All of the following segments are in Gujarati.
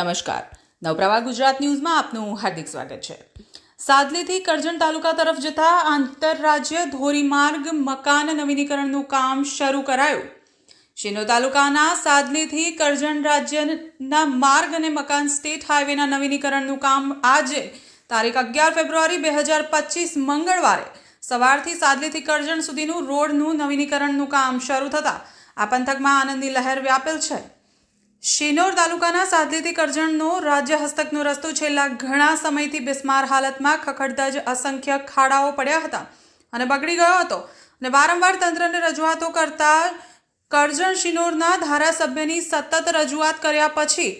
નમસ્કાર. નવપ્રવાહ ગુજરાત ન્યૂઝમાં આપનું હાર્દિક સ્વાગત છે. સાદલીથી કરજણ તાલુકા તરફ જતા આંતરરાજ્ય ધોરીમાર્ગ મકાન નવીનીકરણનું કામ શરૂ કરાયું. શિનો તાલુકાના સાદલીથી કરજણ રાજ્યના માર્ગ અને મકાન સ્ટેટ હાઈવેના નવીનીકરણનું કામ આજે તારીખ અગિયાર ફેબ્રુઆરી બે હજાર પચીસ મંગળવારે સવારથી સાદલીથી કરજણ સુધીનું રોડનું નવીનીકરણનું કામ શરૂ થતાં આ પંથકમાં આનંદની લહેર વ્યાપેલ છે. શિનોર તાલુકાના સાદલીથી કરજણનો રાજ્ય હસ્તકનો રસ્તો છેલ્લા ઘણા સમયથી બિસ્માર હાલતમાં ખખડતા જ અસંખ્ય ખાડાઓ પડ્યા હતા અને બગડી ગયો હતો. અને વારંવાર તંત્રને રજૂઆતો કરતા કરજણ શિનોરના ધારાસભ્યની સતત રજૂઆત કર્યા પછી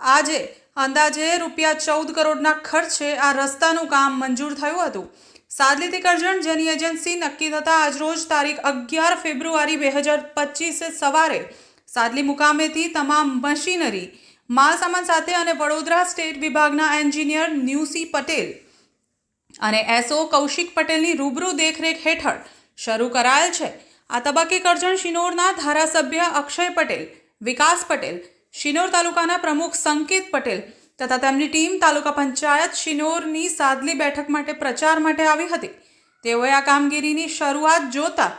આજે અંદાજે રૂપિયા ચૌદ કરોડના ખર્ચે આ રસ્તાનું કામ મંજૂર થયું હતું. સાદલીથી કરજણ જેની એજન્સી નક્કી થતાં આજરોજ તારીખ અગિયાર ફેબ્રુઆરી બે હજાર પચીસે સવારે સાદલી મુકામેથી તમામ મશીનરી માલસામાન સાથે અને વડોદરા સ્ટેટ વિભાગના એન્જિનિયર ન્યુસી પટેલ અને એસઓ કૌશિક પટેલની રૂબરૂ દેખરેખ હેઠળ શરૂ કરાયેલ છે. આ તબક્કે કરજણ શિનોરના ધારાસભ્ય અક્ષય પટેલ, વિકાસ પટેલ, શિનોર તાલુકાના પ્રમુખ સંકેત પટેલ તથા તેમની ટીમ તાલુકા પંચાયત શિનોરની સાદલી બેઠક માટે પ્રચાર માટે આવી હતી. તેઓએ આ કામગીરીની શરૂઆત જોતા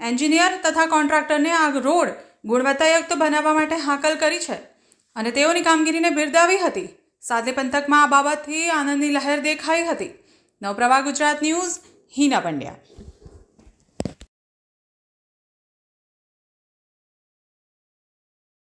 એન્જિનિયર તથા કોન્ટ્રાક્ટરને આ રોડ ગુણવત્તાયુક્ત બનાવવા માટે હાકલ કરી છે અને તેઓની કામગીરીને બિરદાવી હતી. સાદલી પંથકમાં આ બાબતથી આનંદની લહેર દેખાઈ હતી. નવપ્રવાહ ગુજરાત ન્યૂઝ, હિના પંડ્યા.